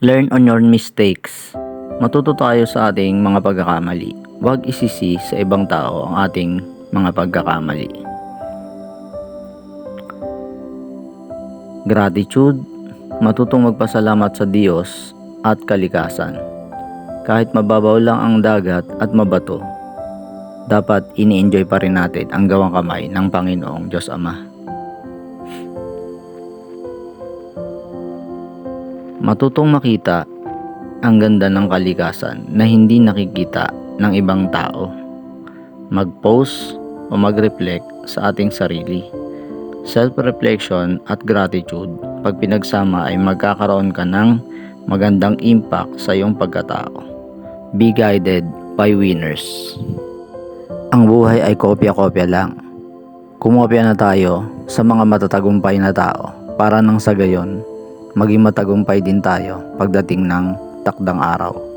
Learn on your mistakes. Matuto tayo sa ating mga pagkakamali. Huwag isisi sa ibang tao ang ating mga pagkakamali. Gratitude. Matutong magpasalamat sa Diyos at kalikasan. Kahit mababaw lang ang dagat at mabato, dapat ini-enjoy pa rin natin ang gawang kamay ng Panginoong Diyos Ama. Matutong makita ang ganda ng kalikasan na hindi nakikita ng ibang tao. Mag-post o mag-reflect sa ating sarili. Self-reflection at gratitude pag pinagsama ay magkakaroon ka ng magandang impact sa iyong pagkatao. Be guided by winners. Ang buhay ay kopya-kopya lang. Kumopya na tayo sa mga matatagumpay na tao para nang sa gayon, maging matagumpay din tayo pagdating ng takdang araw.